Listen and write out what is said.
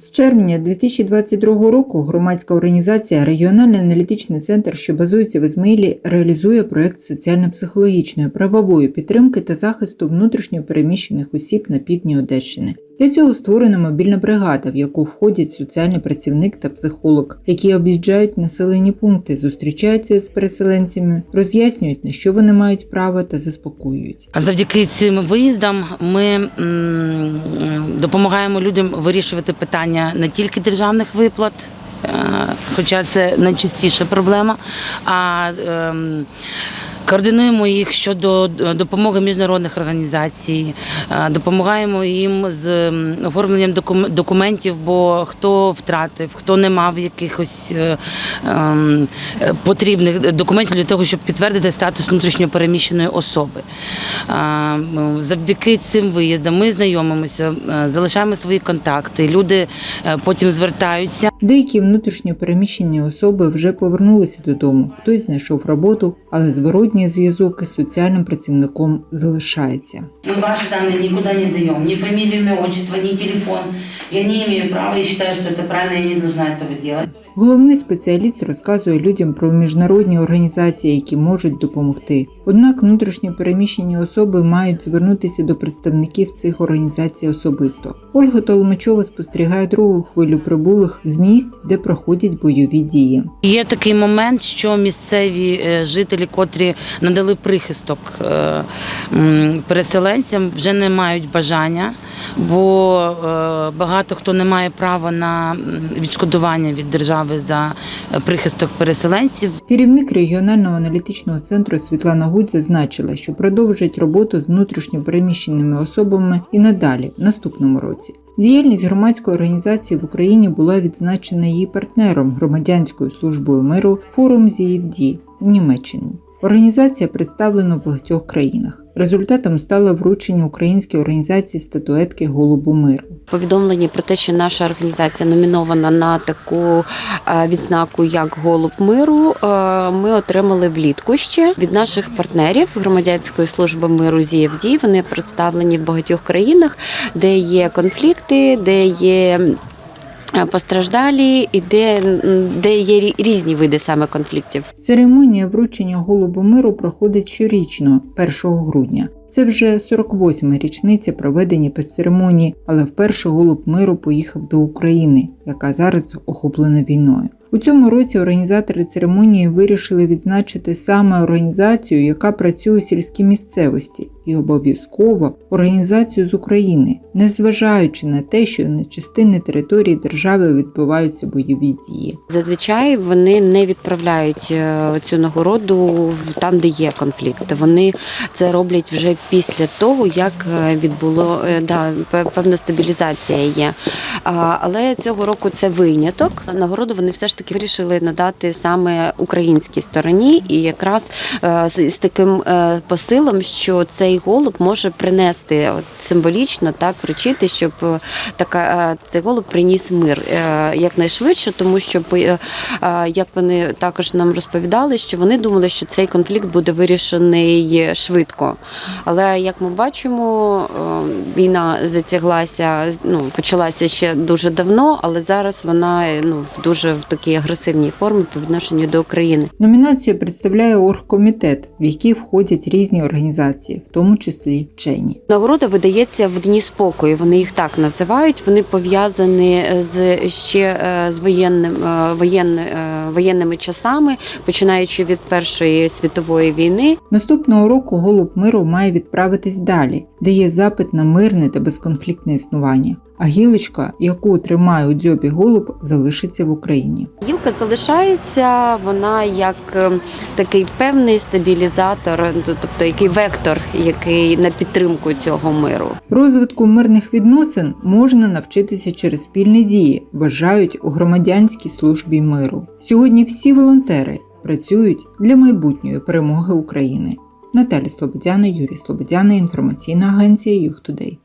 З червня 2022 року громадська організація Регіональний аналітичний центр, що базується в Ізмаїлі, реалізує проект соціально-психологічної правової підтримки та захисту внутрішньо переміщених осіб на півдні Одещини. Для цього створена мобільна бригада, в яку входять соціальний працівник та психолог, які об'їжджають населені пункти, зустрічаються з переселенцями, роз'яснюють, на що вони мають право та заспокоюють. А Завдяки цим виїздам ми допомагаємо людям вирішувати питання не тільки державних виплат. е, Хоча це найчастіша проблема, а ем, координуємо їх щодо допомоги міжнародних організацій, е, допомагаємо їм з оформленням документів, бо хто втратив, хто не мав якихось е, ем, е, потрібних документів для того, щоб підтвердити статус внутрішньопереміщеної особи. Е, Завдяки цим виїздам ми знайомимося, е, залишаємо свої контакти. Люди е, потім звертаються. Деякі внутрішньо переміщені особи вже повернулися додому. Хтось знайшов роботу, але зворотній зв'язок із соціальним працівником залишається. Мы ваши данные никуда не даем. Ни фамилию, имя, отчество, ни телефон. Я не имею права и считаю, что это правильно, я не должна этого делать. Головний спеціаліст розказує людям про міжнародні організації, які можуть допомогти. Однак внутрішньо переміщені особи мають звернутися до представників цих організацій особисто. Ольга Толмачова спостерігає другу хвилю прибулих з місць, де проходять бойові дії. Є такий момент, що місцеві е, жителі, котрі надали прихисток е, переселенцям, вже не мають бажання, бо е, багато хто не має права на відшкодування від держави за прихисток переселенців. Керівник регіонального аналітичного центру Світлана Гудь зазначила, що продовжать роботу з внутрішньо переміщеними особами і надалі, в наступному році. Діяльність громадської організації в Україні була відзначена її партнером громадянською службою миру форум ЗІФДі в Німеччині. Організація представлена в багатьох країнах. Результатом стало вручення українській організації статуетки Голубу миру. Повідомлення про те, що наша організація номінована на таку е, відзнаку, як Голуб миру. е, Ми отримали влітку ще від наших партнерів громадянської служби миру ЗІФД. Вони представлені в багатьох країнах, де є конфлікти, де є. е, Постраждалі і де, де є різні види саме конфліктів. Церемонія вручення Голубу миру проходить щорічно, 1 грудня. Це вже 48-ма річниця проведення церемонії, але вперше Голуб миру поїхав до України, яка зараз охоплена війною. У цьому році організатори церемонії вирішили відзначити саме організацію, яка працює у сільській місцевості, і обов'язково організацію з України, незважаючи на те, що на частині території держави відбуваються бойові дії. Зазвичай вони не відправляють е, цю нагороду там, де є конфлікт. Вони це роблять вже після того, як е, відбуло е, да, певна стабілізація є. Але цього року це виняток. Нагороду вони все ж таки вирішили надати саме українській стороні, і якраз е, з, таким е, посилом, що цей голуб може принести от, символічно так вручити, щоб е, така е, цей голуб приніс мир е, якнайшвидше, тому що е, е, як вони також нам розповідали, що вони думали, що цей конфлікт буде вирішений швидко. Але як ми бачимо, е, війна затяглася, ну почалася ще дуже давно, але зараз вона е, ну в дуже в такій агресивній формі по відношенню до України. Номінацію представляє оргкомітет, в який входять різні організації, в тому числі вчені. Нагорода видається в дні спокою. Вони їх так називають. Вони пов'язані з ще е, з воєнним е, е, воєнними часами, починаючи від Першої світової війни. Наступного року голуб миру має відправитись далі, де є запит на мирне та безконфліктне існування. А гілочка, яку тримає у дзьобі голуб, залишиться в Україні. Гілка залишається, вона як е, такий певний стабілізатор, тобто який вектор, який на підтримку цього миру. Розвитку мирних відносин можна навчитися через спільні дії, вважають у громадянській службі миру. Сьогодні всі волонтери працюють для майбутньої перемоги України. Наталя Слободяна, Юрій Слободяна, інформаційна агенція Юхтудей.